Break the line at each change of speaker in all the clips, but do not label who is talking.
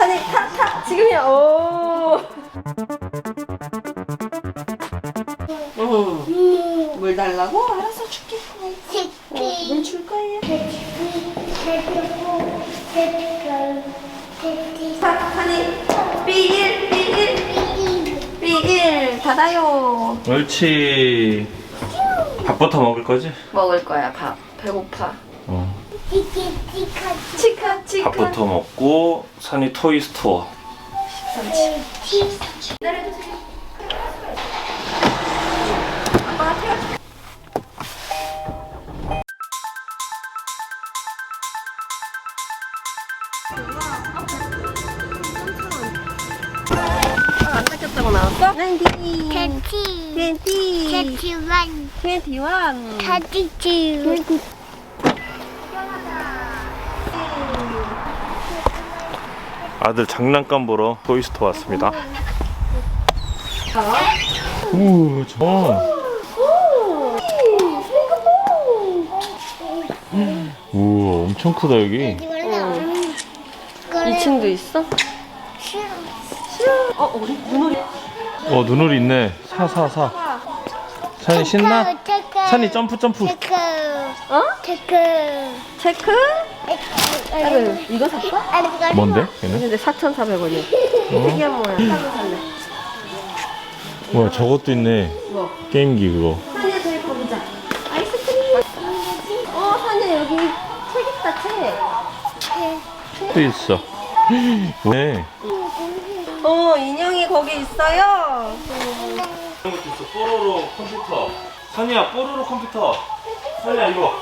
아니 타, 타 지금이야. 오. 응. 물 달라고? 알았어 줄게. 어, 물줄 거예요? 자, 하니 삐일 삐일. 삐일. 닫아요.
옳지. 밥부터 먹을 거지?
먹을 거야 밥 배고파
어.
치카 치카
밥부터 먹고 산이 토이 스토어.
기다려주 19
Thirty,
20
thirty-one,
21
thirty-two.
아들 장난감 보러 토이 스토어 왔습니다. 오, 저. 우와, 엄청 크다 여기.
2층도 있어? 어. 우리 눈오리
어, 눈오리 있네. 사, 사, 사. 산이 신나? 산이 점프, 점프.
체크,
어?
체크.
체크? 아유 이거 샀어?
뭔데? 얘는?
근데 4,400원이야 특이한 모양 살래
와, 저것도 있네.
뭐?
게임기 그거.
산이야 저기 가보자 아이스크림 어 산이야 여기 책 있다 책
또 있어. 네.
어, 인형이 거기 있어요.
이런 것도 있어. 뽀로로 컴퓨터. 산이야, 뽀로로 컴퓨터. 산이야, 이거.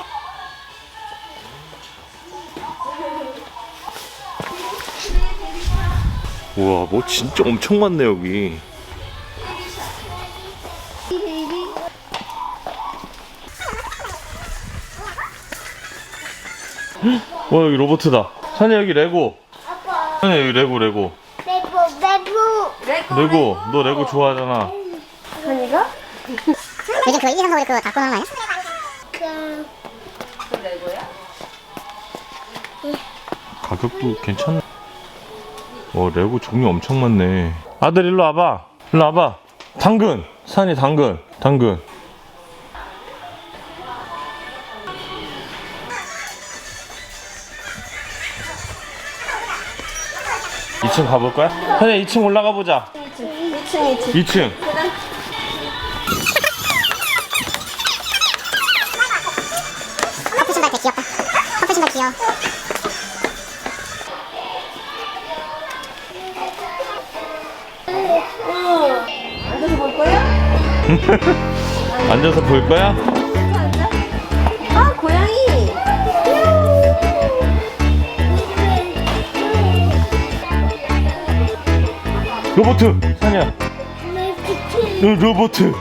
우와, 뭐 진짜 엄청 많네, 여기. 와, 여기 로봇이다. 산이야, 여기 레고. 산이야, 여기 레고, 레고.
레고,
너 레고 좋아하잖아.
산이가?
요즘 그거 1, 2, 3, 4, 5 그거 거 아니야?
그,
그 레고야?
가격도 괜찮네. 와, 레고 종류 엄청 많네. 아들 일로 와봐. 일로 와봐. 당근. 산이 당근. 당근. 이층 가볼 거야? 산이 2층 올라가 보자.
2층, 2층.
2층.
커플 신발 되게 귀엽다. 커플 신발 귀여워.
어. 앉아서 볼 거야?
앉아서 볼 거야?
앉아. 아, 고양이.
로보트. 산이야. 로- 로보트.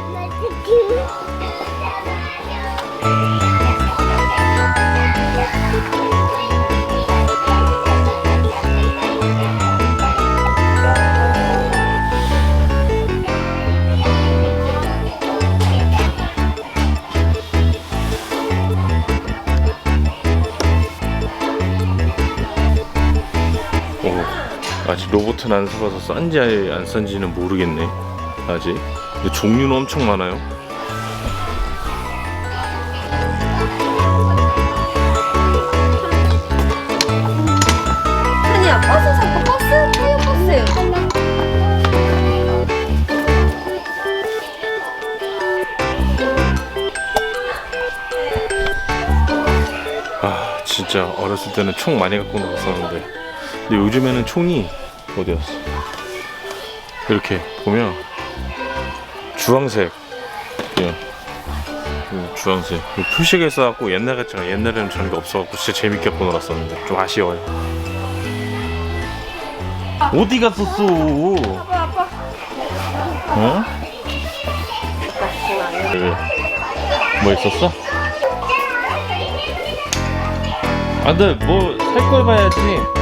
아직 로봇은 안 써봐서 싼지 안 싼지는 모르겠네. 아직. 근데 종류는 엄청 많아요.
산이야, 버스 잡고 버스? 타요 버스.
아, 진짜 어렸을 때는 총 많이 갖고 놀았었는데. 근데 요즘에는 총이 어디 갔어? 이렇게 보면 주황색. 예. 이 주황색. 이 표시가 있어갖고 옛날 같지가 옛날에는 저런 게 없어갖고 진짜 재밌게 갖고 놀았었는데 좀 아쉬워요. 어디 갔었어? 어? 왜? 뭐 있었어? 아들 뭐살 걸 봐야지.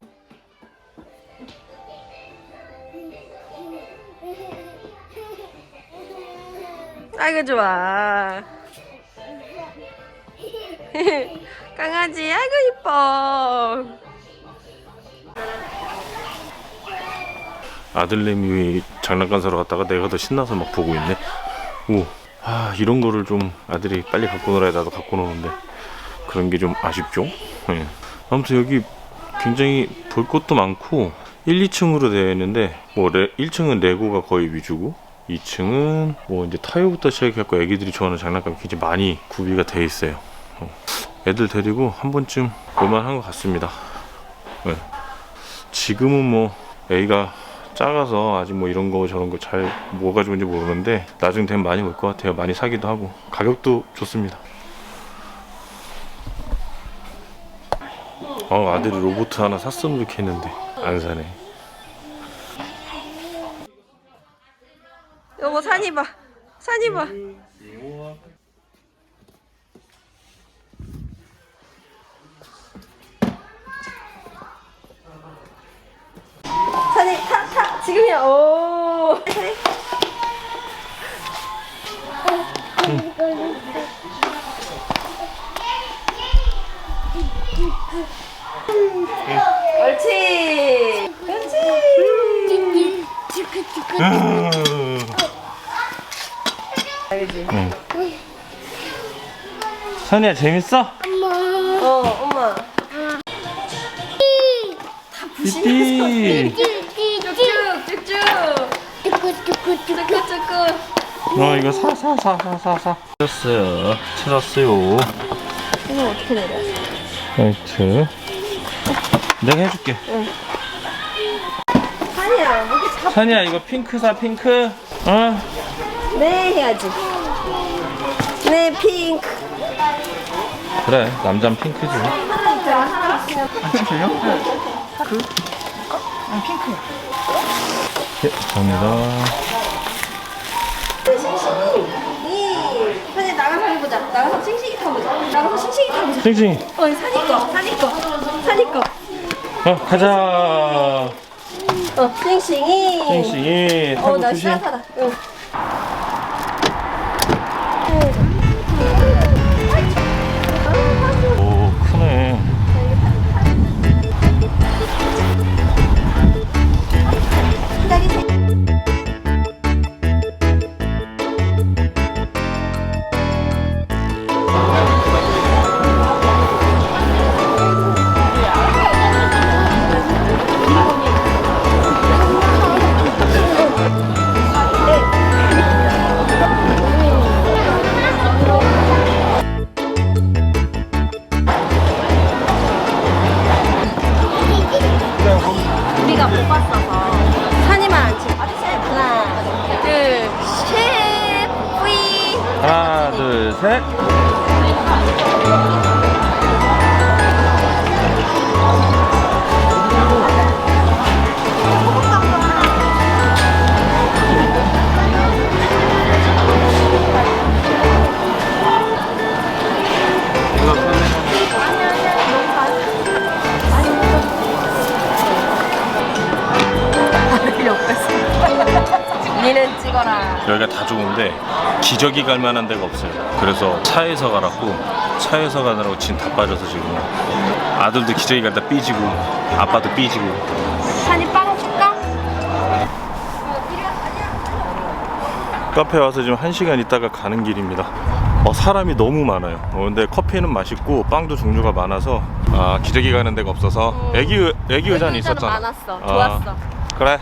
아이고 좋아. 강아지 아이고 이뻐.
아들내미 장난감 사러 갔다가 내가 더 신나서 막 보고 있네. 오, 아 이런 거를 좀 아들이 빨리 갖고 놀아야 나도 갖고 노는데 그런 게 좀 아쉽죠. 예. 아무튼 여기 굉장히 볼 것도 많고 1, 2층으로 되어 있는데 뭐 레, 1층은 레고가 거의 위주고 2층은 뭐 이제 타요부터 시작해갖고 애기들이 좋아하는 장난감이 굉장히 많이 구비가 돼 있어요. 어. 애들 데리고 한 번쯤 볼만한 것 같습니다. 예. 지금은 뭐 애가 작아서 아직 뭐 이런 거 저런 거 잘 뭐가 좋은지 모르는데 나중 되면 많이 올 것 같아요. 많이 사기도 하고 가격도 좋습니다. 어 아들이 로봇 하나 샀으면 좋겠는데 안 사네.
여보 산이 봐. 산이 봐. 산이 타, 타. 지금이야. 오. 산이. 옳지. 알지?
응. 선이야 재밌어?
어, 엄마.
띠띠.
쭉쭉, 쭉쭉. 쭉쭉.
어 이거 사 사 사 사 사 사. 찾았어요. 찾았어요.
이거 어떻게 내려?
라이트. 내가 해줄게.
산이야, 목이 다.
선이야 이거 핑크 사 핑크. 어?
네, 해야지. 네, 핑크.
그래 남자는 핑크지. 예, 감사합니다.
이 산이 나가서 해보자. 나가서 싱싱이 타보자. 나가서 싱싱이 타보자.
싱싱.
어, 거, 거, 산이 거.
어 가자.
어, 싱싱이.
싱싱이
어,
타고
나
조심.
시원하다. 응.
셋.
니는 찍어라.
여기가 다 좋은데 기저귀 갈 만한 데가 없어요. 그래서 차에서 가라고 차에서 가느라고 진다 빠져서 지금 아들도 기저귀 갈다 삐지고 아빠도 삐지고
산이 빵 줄까?
카페 와서 지금 한 시간 있다가 가는 길입니다. 어, 사람이 너무 많아요. 어, 근데 커피는 맛있고 빵도 종류가 많아서 아 기저귀 가는 데가 없어서 애기 의- 애기 의자는
의자는
있었잖아.
많았어.
아,
좋았어.
그래